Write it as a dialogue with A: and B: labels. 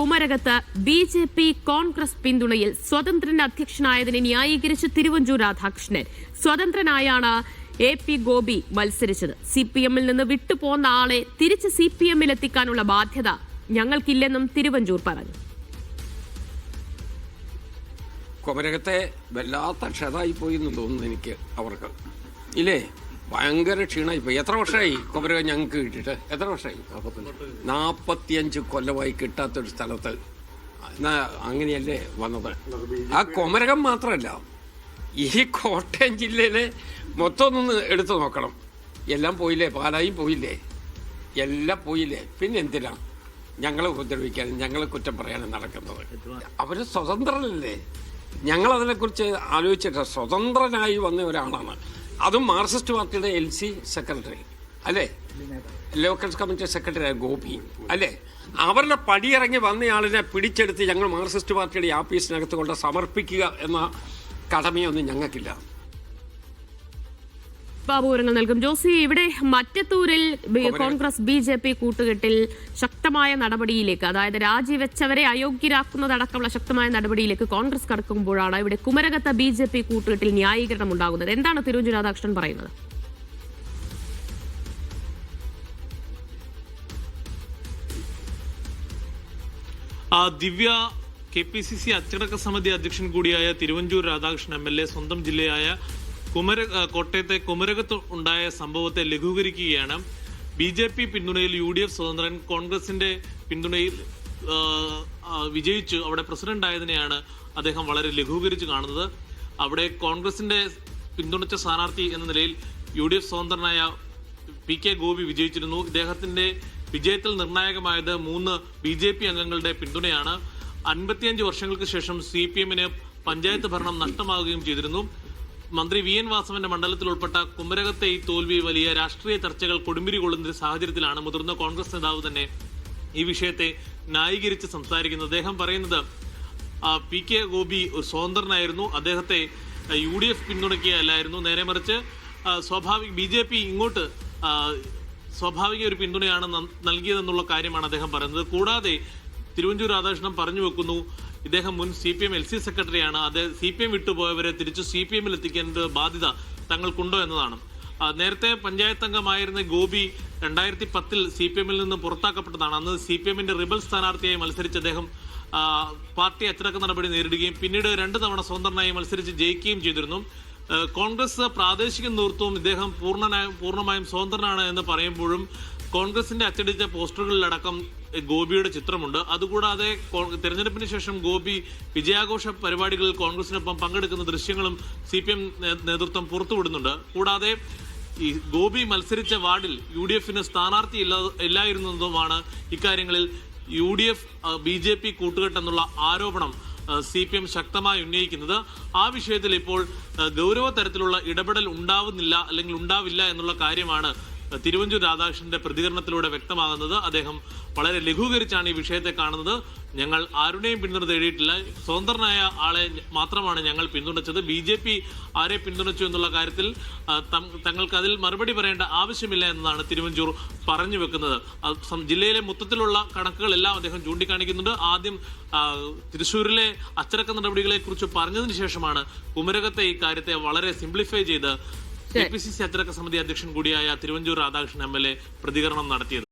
A: കുമരകത്ത് B J P Congress പിന്തുണയിൽ സ്വതന്ത്രൻ അധ്യക്ഷനായതിനെ ന്യായീകരിച്ച് തിരുവഞ്ചൂർ രാധാകൃഷ്ണൻ. സ്വതന്ത്രനായാണ് എ പി ഗോപി മത്സരിച്ചത്. സി പി എമ്മിൽ നിന്ന് വിട്ടുപോന്ന ആളെ തിരിച്ച് സി പി എമ്മിൽ എത്തിക്കാനുള്ള ബാധ്യത ഞങ്ങൾക്കില്ലെന്നും തിരുവഞ്ചൂർ പറഞ്ഞു.
B: കുമരകത്തെ വല്ലാത്ത ക്ഷതായി പോയി എന്ന് തോന്നുന്നു എനിക്ക് അവർക്ക്. ഇല്ലേ? ഭയങ്കര ക്ഷീണമായി പോയി. എത്ര വർഷമായി കുമരകം ഞങ്ങൾക്ക് കിട്ടിയിട്ട്? എത്ര വർഷമായി? നാൽപ്പത്തിയഞ്ച് കൊല്ലമായി കിട്ടാത്തൊരു സ്ഥലത്ത്. എന്നാ അങ്ങനെയല്ലേ വന്നത്? ആ കുമരകം മാത്രമല്ല ഈ കോട്ടയം ജില്ലയിലെ മൊത്തം ഒന്ന് എടുത്തു നോക്കണം. എല്ലാം പോയില്ലേ? പാലായും പോയില്ലേ? എല്ലാം പോയില്ലേ? പിന്നെ എന്തിനാ ഞങ്ങളെ ഉപദ്രവിക്കാനും ഞങ്ങളെ കുറ്റം പറയാനും നടക്കുന്നത്? അവർ സ്വതന്ത്രനല്ലേ ഞങ്ങളതിനെക്കുറിച്ച് ആലോചിച്ചിട്ട് സ്വതന്ത്രനായി വന്ന ഒരാളാണ്. അതും മാർക്സിസ്റ്റ് പാർട്ടിയുടെ എൽ സി സെക്രട്ടറി അല്ലേ? ലോക്കൽ കമ്മിറ്റി സെക്രട്ടറി ഗോപി അല്ലേ? അവരുടെ പടിയിറങ്ങി വന്നയാളിനെ പിടിച്ചെടുത്ത് ഞങ്ങൾ മാർക്സിസ്റ്റ് പാർട്ടിയുടെ ആഫീസിനകത്ത് കൊണ്ട് സമർപ്പിക്കുക എന്ന കടമയൊന്നും ഞങ്ങൾക്കില്ല.
A: ബാബു വിവരങ്ങൾ നൽകും. ജോസി ഇവിടെ മറ്റത്തൂരിൽ കോൺഗ്രസ് ബി ജെ പി കൂട്ടുകെട്ടിൽ ശക്തമായ നടപടിയിലേക്ക് അതായത് രാജിവെച്ചവരെ അയോഗ്യരാക്കുന്നതടക്കമുള്ള ശക്തമായ നടപടിയിലേക്ക് കോൺഗ്രസ് കടക്കുമ്പോഴാണ് ഇവിടെ കുമരകത്തെ ബി ജെ പി കൂട്ടുകെട്ടിൽ ന്യായീകരണം ഉണ്ടാകുന്നത് എന്താണ് തിരുവഞ്ചൂർ രാധാകൃഷ്ണൻ പറയുന്നത്?
C: ആ Divya K P C C അച്ചടക്ക സമിതി അധ്യക്ഷൻ കൂടിയായ Thiruvanchoor Radhakrishnan M L A സ്വന്തം ജില്ലയായ കുമര കോട്ടയത്തെ കുമരകത്ത് ഉണ്ടായ സംഭവത്തെ ലഘൂകരിക്കുകയാണ്. ബി ജെ പി പിന്തുണയിൽ യു ഡി എഫ് സ്വതന്ത്രൻ കോൺഗ്രസിന്റെ പിന്തുണയിൽ വിജയിച്ചു അവിടെ പ്രസിഡന്റ് ആയതിനെയാണ് അദ്ദേഹം വളരെ ലഘൂകരിച്ച് കാണുന്നത്. അവിടെ കോൺഗ്രസിന്റെ പിന്തുണച്ച സ്ഥാനാർത്ഥി എന്ന നിലയിൽ യു ഡി എഫ് സ്വതന്ത്രനായ പി കെ ഗോപി വിജയിച്ചിരുന്നു. ഇദ്ദേഹത്തിന്റെ വിജയത്തിൽ നിർണായകമായത് മൂന്ന് ബി ജെ പി അംഗങ്ങളുടെ പിന്തുണയാണ്. അൻപത്തിയഞ്ച് വർഷങ്ങൾക്ക് ശേഷം സി പി എമ്മിന് പഞ്ചായത്ത് ഭരണം നഷ്ടമാവുകയും ചെയ്തിരുന്നു. മന്ത്രി വി എൻ വാസവന്റെ മണ്ഡലത്തിൽ ഉൾപ്പെട്ട കുമരകത്തെ ഈ തോൽവി വലിയ രാഷ്ട്രീയ ചർച്ചകൾ കൊടുമ്പിരി കൊള്ളുന്ന സാഹചര്യത്തിലാണ് മുതിർന്ന കോൺഗ്രസ് നേതാവ് തന്നെ ഈ വിഷയത്തെ ന്യായീകരിച്ച് സംസാരിക്കുന്നത്. അദ്ദേഹം പറയുന്നത് പി കെ ഗോപി ഒരു സ്വതന്ത്രനായിരുന്നു. അദ്ദേഹത്തെ യു ഡി എഫ് പിന്തുണയ്ക്കുകയല്ലായിരുന്നു. നേരെ മറിച്ച് സ്വാഭാവിക ബി ജെ പി ഇങ്ങോട്ട് സ്വാഭാവിക ഒരു പിന്തുണയാണ് നൽകിയതെന്നുള്ള കാര്യമാണ് അദ്ദേഹം പറയുന്നത്. കൂടാതെ തിരുവഞ്ചൂർ രാധാകൃഷ്ണൻ പറഞ്ഞു വെക്കുന്നു ഇദ്ദേഹം മുൻ C P M L C സെക്രട്ടറിയാണ് അത് സി പി എം വിട്ടുപോയവരെ തിരിച്ചു സി പി എമ്മിൽ എത്തിക്കേണ്ട ബാധ്യത തങ്ങൾക്കുണ്ടോ എന്നതാണ്. നേരത്തെ പഞ്ചായത്ത് അംഗമായിരുന്ന ഗോപി രണ്ടായിരത്തി പത്തിൽ സി പി എമ്മിൽ നിന്ന് പുറത്താക്കപ്പെട്ടതാണ്. അന്ന് സി പി എമ്മിന്റെ റിബൽ സ്ഥാനാർത്ഥിയായി മത്സരിച്ച അദ്ദേഹം പാർട്ടി അച്ചടക്ക നടപടി നേരിടുകയും പിന്നീട് രണ്ട് തവണ സ്വതന്ത്രനായി മത്സരിച്ച് ജയിക്കുകയും ചെയ്തിരുന്നു. കോൺഗ്രസ് പ്രാദേശിക നേതൃത്വം ഇദ്ദേഹം പൂർണനായും പൂർണമായും സ്വതന്ത്രനാണ് എന്ന് പറയുമ്പോഴും കോൺഗ്രസിന്റെ അച്ചടിച്ച പോസ്റ്ററുകളിലടക്കം ഗോപിയുടെ ചിത്രമുണ്ട്. അതുകൂടാതെ തെരഞ്ഞെടുപ്പിന് ശേഷം ഗോപി വിജയാഘോഷ പരിപാടികളിൽ കോൺഗ്രസിനൊപ്പം പങ്കെടുക്കുന്ന ദൃശ്യങ്ങളും സി പി എം നേതൃത്വം പുറത്തുവിടുന്നുണ്ട്. കൂടാതെ ഈ ഗോപി മത്സരിച്ച വാർഡിൽ യു ഡി എഫിന് സ്ഥാനാർത്ഥി ഇല്ല ഇല്ലായിരുന്നതുമാണ് ഇക്കാര്യങ്ങളിൽ U D F B J P കൂട്ടുകെട്ടെന്നുള്ള ആരോപണം സി പി എം ശക്തമായി ഉന്നയിക്കുന്നത്. ആ വിഷയത്തിൽ ഇപ്പോൾ ഗൗരവ തരത്തിലുള്ള ഇടപെടൽ ഉണ്ടാവുന്നില്ല അല്ലെങ്കിൽ ഉണ്ടാവില്ല എന്നുള്ള കാര്യമാണ് തിരുവഞ്ചൂർ രാധാകൃഷ്ണന്റെ പ്രതികരണത്തിലൂടെ വ്യക്തമാകുന്നത് അദ്ദേഹം വളരെ ലഘൂകരിച്ചാണ് ഈ വിഷയത്തെ കാണുന്നത്. ഞങ്ങൾ ആരുടെയും പിന്തുണ തേടിയിട്ടില്ല. സ്വതന്ത്രനായ ആളെ മാത്രമാണ് ഞങ്ങൾ പിന്തുണച്ചത്. ബി ജെ പി ആരെ പിന്തുണച്ചു എന്നുള്ള കാര്യത്തിൽ തങ്ങൾക്ക് അതിൽ മറുപടി പറയേണ്ട ആവശ്യമില്ല എന്നതാണ് തിരുവഞ്ചൂർ പറഞ്ഞു വെക്കുന്നത്. ജില്ലയിലെ മൊത്തത്തിലുള്ള കണക്കുകളെല്ലാം അദ്ദേഹം ചൂണ്ടിക്കാണിക്കുന്നുണ്ട്. ആദ്യം തൃശ്ശൂരിലെ അച്ചടക്ക നടപടികളെ കുറിച്ച് പറഞ്ഞതിന് ശേഷമാണ് കുമരകത്തെ ഈ കാര്യത്തെ വളരെ സിംപ്ലിഫൈ ചെയ്ത് കെ പി സി സി അധ്യക്ഷൻ കൂടിയായ Thiruvanchoor Radhakrishnan M L A പ്രതികരണം നടത്തിയത്.